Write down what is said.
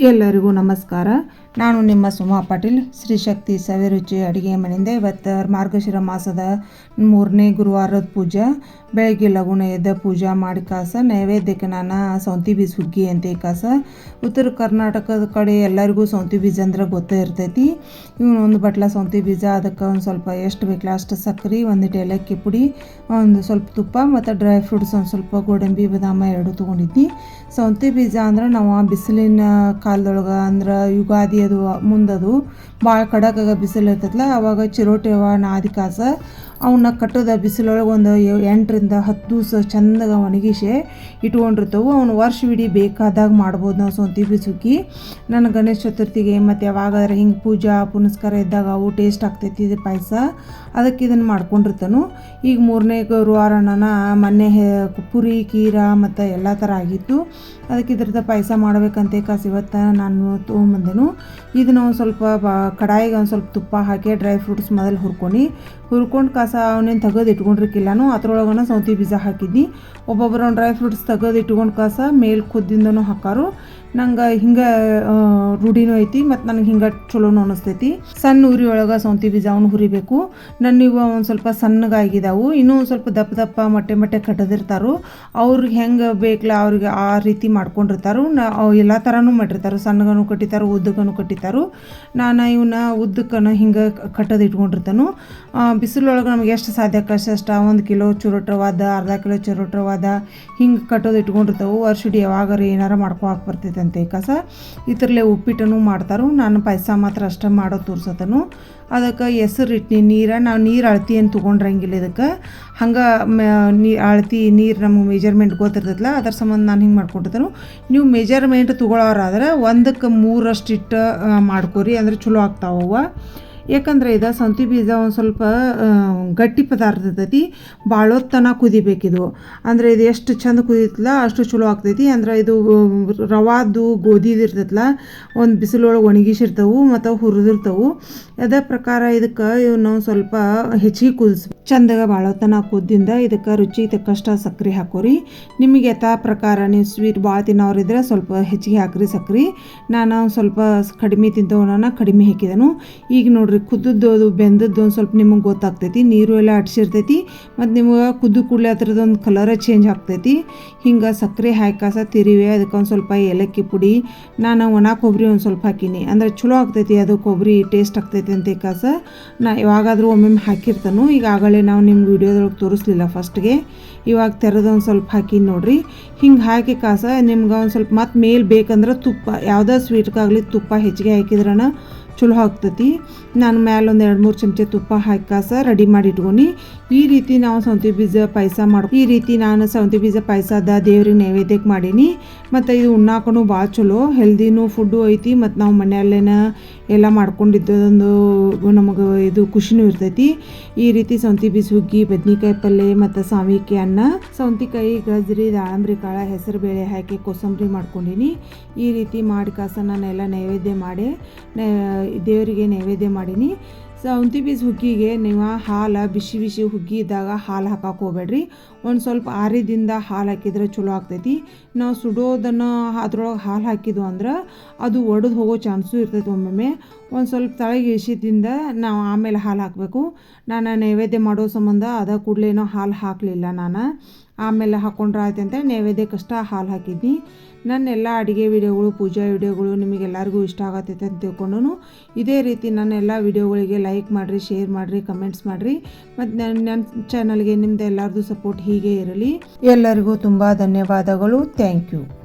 ಎಲ್ಲರಿಗೂ ನಮಸ್ಕಾರ. ನಾನು ನಿಮ್ಮ ಸುಮಾ ಪಾಟೀಲ್. ಶ್ರೀ ಶಕ್ತಿ ಸವಿರುಚಿ ಅಡುಗೆ ಮನೆಯಿಂದ ಇವತ್ತು ಮಾರ್ಗಶಿರ ಮಾಸದ ಮೂರನೇ ಗುರುವಾರದ ಪೂಜೆ. ಬೆಳಗ್ಗೆ ಲಗುಣ ಎದ್ದ ಪೂಜೆ ಮಾಡಿ ಕಾಸ, ನೈವೇದ್ಯಕ್ಕೆ ನಾನು ಸೌಂತಿ ಬೀಜ ಹುಗ್ಗಿ ಅಂತ ಕಾಸ. ಉತ್ತರ ಕರ್ನಾಟಕದ ಕಡೆ ಎಲ್ಲರಿಗೂ ಸೌಂತಿ ಬೀಜ ಅಂದ್ರೆ ಗೊತ್ತೇ ಇರ್ತೈತಿ. ಇವನು ಒಂದು ಬಟ್ಲ ಸೌಂತಿ ಬೀಜ, ಅದಕ್ಕೆ ಒಂದು ಸ್ವಲ್ಪ ಎಷ್ಟು ಬೇಕಲ್ಲ ಅಷ್ಟು ಸಕ್ಕರೆ ಒಂದಿಟ್ಟು ಏಲಕ್ಕಿ ಪುಡಿ, ಒಂದು ಸ್ವಲ್ಪ ತುಪ್ಪ, ಮತ್ತು ಡ್ರೈ ಫ್ರೂಟ್ಸ್ ಒಂದು ಸ್ವಲ್ಪ ಗೋಡಂಬಿ, ಬದಾಮ ಎರಡು ತೊಗೊಂಡಿದ್ದೀನಿ ಸೌಂತಿ ಬೀಜ ಅಂದ್ರೆ ನಾವು ಬಿಸಿಲಿನ ಕಾಲದೊಳಗೆ ಅಂದ್ರೆ ಯುಗಾದಿ ಅದು ಮುಂದದು ಭಾಳ ಕಡಕಾಗ ಬಿಸಿಲು ಇರ್ತೈತಲ್ಲ ಅವಾಗ ಚಿರೋಟಿ ಅವ ನಾದಿ ಕಾಸ ಅವನ್ನ ಕಟ್ಟದ ಬಿಸಿಲೊಳಗೆ ಒಂದು ಎಂಟರಿಂದ ಹತ್ತು ದಿವಸ ಚಂದಾಗ ಒಣಗಿಸಿ ಇಟ್ಕೊಂಡಿರ್ತವೆ. ಅವ್ನು ವರ್ಷವಿಡೀ ಬೇಕಾದಾಗ ಮಾಡ್ಬೋದು ನಾವು ಸೊಂತಿ ಬಿಸುಕಿ. ನನ್ನ ಗಣೇಶ ಚತುರ್ಥಿಗೆ ಮತ್ತು ಯಾವಾಗಾದ್ರೆ ಹಿಂಗೆ ಪೂಜಾ, ಪುನಸ್ಕಾರ ಇದ್ದಾಗ ಅವು ಟೇಸ್ಟ್ ಆಗ್ತೈತಿ ಇದು ಪಾಯಸ. ಅದಕ್ಕೆ ಇದನ್ನು ಮಾಡ್ಕೊಂಡಿರ್ತಾನು. ಈಗ ಮೂರನೇ ಗುರುವಾರ ನಾನು ಮೊನ್ನೆ ಪುರಿ ಕೀರ ಮತ್ತು ಎಲ್ಲ ಥರ ಆಗಿತ್ತು. ಅದಕ್ಕೆ ಇದ್ರದ್ದು ಪಾಯಸ ಮಾಡಬೇಕಂತ ಕಾಸು ಇವತ್ತು ನಾನು ತೊಗೊಂಬಂದೆನು. ಇದನ್ನ ಒಂದು ಸ್ವಲ್ಪ ಕಡಾಯಿಗೆ ಒಂದು ಸ್ವಲ್ಪ ತುಪ್ಪ ಹಾಕಿ ಡ್ರೈ ಫ್ರೂಟ್ಸ್ ಮೊದಲು ಹುರ್ಕೊಂಡು. ಹುರ್ಕೊಂಡು ಕಾಸ ಅವನೇನು ತೆಗೆದು ಇಟ್ಕೊಂಡಿರ್ಕಿಲ್ಲನು, ಅದ್ರೊಳಗನ ಸೌತಿ ಬೀಜ ಹಾಕಿದ್ನಿ. ಒಬ್ಬೊಬ್ಬರು ಡ್ರೈ ಫ್ರೂಟ್ಸ್ ತೆಗೆದು ಇಟ್ಕೊಂಡು ಕಾಸ ಮೇಲೆ ಖುದ್ದಿಂದನೂ ಹಾಕಾರು. ನಂಗೆ ಹಿಂಗೆ ರೂಢಿನೂ ಐತಿ ಮತ್ತು ನನಗೆ ಹಿಂಗೆ ಚಲೋನು ಅನಿಸ್ತೈತಿ. ಸಣ್ಣ ಉರಿ ಒಳಗೆ ಸೌಂತಿ ಬೀಜ ಅವನು ಹುರಿಬೇಕು. ನನ್ನ ಇವ ಒಂದು ಸ್ವಲ್ಪ ಸಣ್ಣಗಾಗಿದ್ದಾವು ಇನ್ನೂ ಸ್ವಲ್ಪ ದಪ್ಪ ದಪ್ಪ ಮೊಟ್ಟೆ ಮೊಟ್ಟೆ ಕಟ್ಟದಿರ್ತಾರು ಅವ್ರಿಗೆ ಹೆಂಗೆ ಬೇಕಲ್ಲ ಅವ್ರಿಗೆ ಆ ರೀತಿ ಮಾಡ್ಕೊಂಡಿರ್ತಾರೋ. ನಾ ಎಲ್ಲ ಥರನೂ ಮಾಡಿರ್ತಾರೆ. ಸಣ್ಣಗನು ಕಟ್ಟಿತಾರೋ ಉದ್ದಕ್ಕನೂ ಕಟ್ಟಿತಾರೋ ನಾನು ಇವನ್ನ ಉದ್ದಕ್ಕನ ಹಿಂಗೆ ಕಟ್ಟೋದು ಇಟ್ಕೊಂಡಿರ್ತಾನು. ಬಿಸಿಲೊಳಗೆ ಎಷ್ಟು ಸಾಧ್ಯ? ಅಷ್ಟು? ಒಂದು ಕಿಲೋ ಚುರುಟ್ರವಾದ ಅರ್ಧ ಕಿಲೋ ಚುರುಟ್ರವಾದ ಹಿಂಗೆ ಕಟ್ಟೋದು ಇಟ್ಕೊಂಡಿರ್ತಾವೆ. ವರ್ಷಡಿ ಯಾವಾಗಾರ ಏನಾರ ಮಾಡ್ಕೊಳಕ್ಕೆ ಬರ್ತೈತಂತೆ ಕಸ. ಇತರಲೆ ಉಪ್ಪಿಟ್ಟನು ಮಾಡ್ತಾರು. ನಾನು ಪಾಯಸ ಮಾತ್ರ ಅಷ್ಟೇ ಮಾಡೋ ತೋರ್ಸತನು. ಅದಕ್ಕೆ ಹೆಸರು ಇಟ್ಟು ನೀರ, ನಾವು ನೀರು ಅಳತಿ ಏನು ತೊಗೊಂಡ್ರಂಗಿಲ್ಲ ಇದಕ್ಕೆ. ಹಂಗೆ ನೀ, ಅಳತಿ, ನೀರು ನಮಗೆ ಮೆಜರ್ಮೆಂಟ್ ಗೊತ್ತಿರ್ತೈತಲ್ಲ ಅದ್ರ ಸಂಬಂಧ ನಾನು ಹಿಂಗೆ ಮಾಡ್ಕೊಂಡಿರ್ತಾನು ನೀವು ಮೆಜರ್ಮೆಂಟ್ ತೊಗೊಳೋರಾದ್ರೆ ಒಂದಕ್ಕೆ ಮೂರಷ್ಟು ಇಟ್ಟು ಮಾಡ್ಕೊರಿ. ಅಂದ್ರೆ ಚಲೋ ಆಗ್ತಾವವ ಯಾಕಂದ್ರೆ ಇದು ಸೌಂತಿ ಬೀಜ ಒಂದು ಸ್ವಲ್ಪ ಗಟ್ಟಿ ಪದಾರ್ಥ ಇರ್ತೈತಿ ಭಾಳೊತ್ತನ ಕುದಿಬೇಕಿದು. ಅಂದರೆ ಇದು ಎಷ್ಟು ಚಂದ ಕುದೀತಲ್ಲ ಅಷ್ಟು ಚಲೋ ಆಗ್ತೈತಿ. ಅಂದ್ರೆ ಇದು ರವಾದು ಗೋಧಿದು ಇರ್ತೈತಲ್ಲ ಒಂದು ಬಿಸಿಲೊಳಗೆ ಒಣಗಿಸಿರ್ತವು ಮತ್ತು ಹುರಿದಿರ್ತವು. ಅದೇ ಪ್ರಕಾರ ಇದಕ್ಕೆ ಇವನ್ನ ಸ್ವಲ್ಪ ಹೆಚ್ಚಿಗೆ ಕುದಿಸ್ ಚಂದಾಗ ಭಾಳೊತ್ತನ ಕುದ್ದಿಂದ ಇದಕ್ಕೆ ರುಚಿ ತಕ್ಕಷ್ಟ ಸಕ್ಕರೆ ಹಾಕೋರಿ. ನಿಮಗೆ ಯಥಾ ಪ್ರಕಾರ ನೀವು ಸ್ವೀಟ್ ಭಾಳ ತಿನ್ನೋರಿದ್ರೆ ಸ್ವಲ್ಪ ಹೆಚ್ಚಿಗೆ ಹಾಕ್ರಿ ಸಕ್ಕರೆ ನಾನು ಸ್ವಲ್ಪ ಕಡಿಮೆ ತಿಂತವನ ಕಡಿಮೆ ಹಾಕಿದನು. ಈಗ ನೋಡ್ರಿ ಕುದ್ದದ್ದು ಅದು ಬೆಂದದ್ದು ಒಂದು ಸ್ವಲ್ಪ ನಿಮಗೆ ಗೊತ್ತಾಗ್ತೈತಿ. ನೀರು ಎಲ್ಲ ಅಡ್ಸಿರ್ತೈತಿ. ಮತ್ತು ನಿಮಗೆ ಕುದ್ದು ಕೂಡಲೇ ಅದ್ರದ್ದೊಂದು ಕಲರ ಚೇಂಜ್ ಆಗ್ತೈತಿ. ಹಿಂಗೆ ಸಕ್ಕರೆ ಹಾಕಾಸ ತಿರಿವೆ. ಅದಕ್ಕೆ ಒಂದು ಸ್ವಲ್ಪ ಏಲಕ್ಕಿ ಪುಡಿ. ನಾನು ಒಣ ಕೊಬ್ಬರಿ ಒಂದು ಸ್ವಲ್ಪ ಹಾಕಿನಿ. ಅಂದರೆ ಚಲೋ ಆಗ್ತೈತಿ ಅದು ಕೊಬ್ಬರಿ ಟೇಸ್ಟ್ ಆಗ್ತೈತಿ ಅಂತ ಕಾಸ. ನಾ ಯಾವಾಗಾದರೂ ಒಮ್ಮೊಮ್ಮೆ ಹಾಕಿರ್ತಾನು. ಈಗ ಆಗಲೇ ನಾವು ನಿಮ್ಗೆ ವಿಡಿಯೋದೊಳಗೆ ತೋರಿಸ್ಲಿಲ್ಲ ಫಸ್ಟ್ಗೆ. ಇವಾಗ ತೆರೆದು ಒಂದು ಸ್ವಲ್ಪ ಹಾಕಿ ನೋಡಿರಿ. ಹಿಂಗೆ ಹಾಕಿ ಕಾಸ, ನಿಮ್ಗೆ ಒಂದು ಸ್ವಲ್ಪ ಮತ್ತೆ ಮೇಲೆ ಬೇಕಂದ್ರೆ ತುಪ್ಪ, ಯಾವುದೇ ಸ್ವೀಟ್ಗಾಗಲಿ ತುಪ್ಪ ಹೆಚ್ಚಿಗೆ ಹಾಕಿದ್ರನ ಚಲೋ ಆಗ್ತೈತಿ. ನಾನು ಮ್ಯಾಲೆ ಒಂದು ಎರಡು ಮೂರು ಚಮಚ ತುಪ್ಪ ಹಾಕಿ ಕಾಸ ರೆಡಿ ಮಾಡಿ ಇಟ್ಕೊನಿ. ಈ ರೀತಿ ನಾವು ಸೌಂತಿ ಬೀಜ ಪಾಯಸ ಮಾಡಿ ಈ ರೀತಿ ನಾನು ಸೌಂತಿ ಬೀಜ ಪಾಯಸದ ದೇವ್ರಿಗೆ ನೈವೇದ್ಯಕ್ಕೆ ಮಾಡೀನಿ. ಮತ್ತು ಇದು ಉಣ್ಣಾಕೂ ಭಾಳ ಚಲೋ. ಹೆಲ್ದಿನೂ ಫುಡ್ಡು ಐತಿ. ಮತ್ತು ನಾವು ಮನೆಯಲ್ಲೇನ ಎಲ್ಲ ಮಾಡ್ಕೊಂಡಿದ್ದೊಂದು ನಮಗೆ ಇದು ಖುಷಿನೂ ಇರ್ತೈತಿ. ಈ ರೀತಿ ಸೌಂತಿ ಬೀಜ ಹುಗ್ಗಿ ಬದ್ನಿಕಾಯಿ ಪಲ್ಯ ಮತ್ತು ಸಾವಿಗೆ ಅನ್ನ, ಸೌಂತಿಕಾಯಿ, ಗಜ್ರಿ, ದಾಳಂಬ್ರಿ, ಕಾಳ, ಹೆಸರು ಬೇಳೆ ಹಾಕಿ ಕೋಸಂಬರಿ ಮಾಡ್ಕೊಂಡಿನಿ. ಈ ರೀತಿ ಮಾಡಿ ಕಾಸ ನಾನೆಲ್ಲ ನೈವೇದ್ಯ ಮಾಡಿ ದೇವರಿಗೆ ನೈವೇದ್ಯ ಮಾಡೀನಿ. ಸೌಂತಿ ಬೀಜ ಹುಗ್ಗಿಗೆ ನೀವು ಹಾಲು, ಬಿಸಿ ಬಿಸಿ ಹುಗ್ಗಿ ಇದ್ದಾಗ ಹಾಲು ಹಾಕಕ್ಕೆ ಹೋಗ್ಬೇಡ್ರಿ. ಒಂದು ಸ್ವಲ್ಪ ಆರಿದಿಂದ ಹಾಲು ಹಾಕಿದ್ರೆ ಚಲೋ ಆಗ್ತೈತಿ. ನಾವು ಸುಡೋದನ್ನು ಅದ್ರೊಳಗೆ ಹಾಲು ಹಾಕಿದ್ವು ಅಂದ್ರೆ ಅದು ಒಡೆದು ಹೋಗೋ ಚಾನ್ಸು ಇರ್ತೈತಿ ಒಮ್ಮೊಮ್ಮೆ. ಒಂದು ಸ್ವಲ್ಪ ತಳಗೆ ಇಳಿಸಿದಿಂದ ನಾವು ಆಮೇಲೆ ಹಾಲು ಹಾಕಬೇಕು. ನಾನು ನೈವೇದ್ಯ ಮಾಡೋ ಸಂಬಂಧ ಅದ ಕೂಡಲೇನೋ ಹಾಲು ಹಾಕಲಿಲ್ಲ ನಾನು. ಆಮೇಲೆ ಹಾಕೊಂಡ್ರೆ ಆಯ್ತು ಅಂತ ನೈವೇದ್ಯಕ್ಕಷ್ಟ ಹಾಲು ಹಾಕಿದ್ನಿ. ನನ್ನ ಎಲ್ಲ ಅಡುಗೆ ವಿಡಿಯೋಗಳು, ಪೂಜಾ ವಿಡಿಯೋಗಳು ನಿಮಗೆಲ್ಲರಿಗೂ ಇಷ್ಟ ಆಗತ್ತೈತೆ ಅಂತ ತಿಳ್ಕೊಂಡು ಇದೇ ರೀತಿ ನನ್ನ ಎಲ್ಲ ವಿಡಿಯೋಗಳಿಗೆ ಲೈಕ್ ಮಾಡಿರಿ, ಶೇರ್ ಮಾಡಿರಿ, ಕಮೆಂಟ್ಸ್ ಮಾಡಿರಿ. ಮತ್ತು ನನ್ನ ನನ್ನ ಚಾನಲ್ಗೆ ಎಲ್ಲರದು ಸಪೋರ್ಟ್ ಹೀಗೆ ಇರಲಿ. ಎಲ್ಲರಿಗೂ ತುಂಬ ಧನ್ಯವಾದಗಳು. Thank you